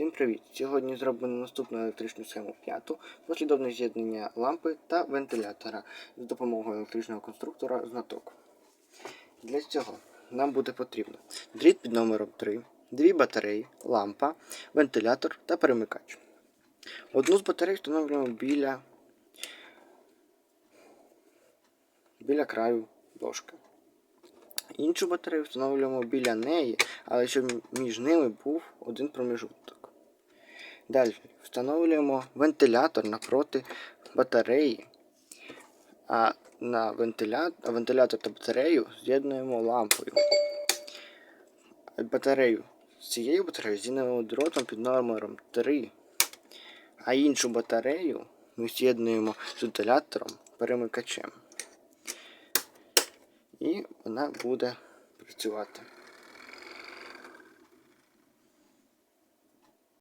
Всім привіт! Сьогодні зроблено наступну електричну схему п'яту, послідовне з'єднання лампи та вентилятора з допомогою електричного конструктора знаток. Для цього нам буде потрібно дріт під номером 3, дві батареї, лампа, вентилятор та перемикач. Одну з батарей встановлюємо біля, біля краю дошки. Іншу батарею встановлюємо біля неї, але щоб між ними був один проміжуток. Далі встановлюємо вентилятор напроти батареї, а на вентилятор, вентилятор та батарею з'єднуємо лампою. Батарею з цією батареєю з'єднуємо дротом під номером 3, а іншу батарею ми з'єднуємо з вентилятором перемикачем. І вона буде працювати.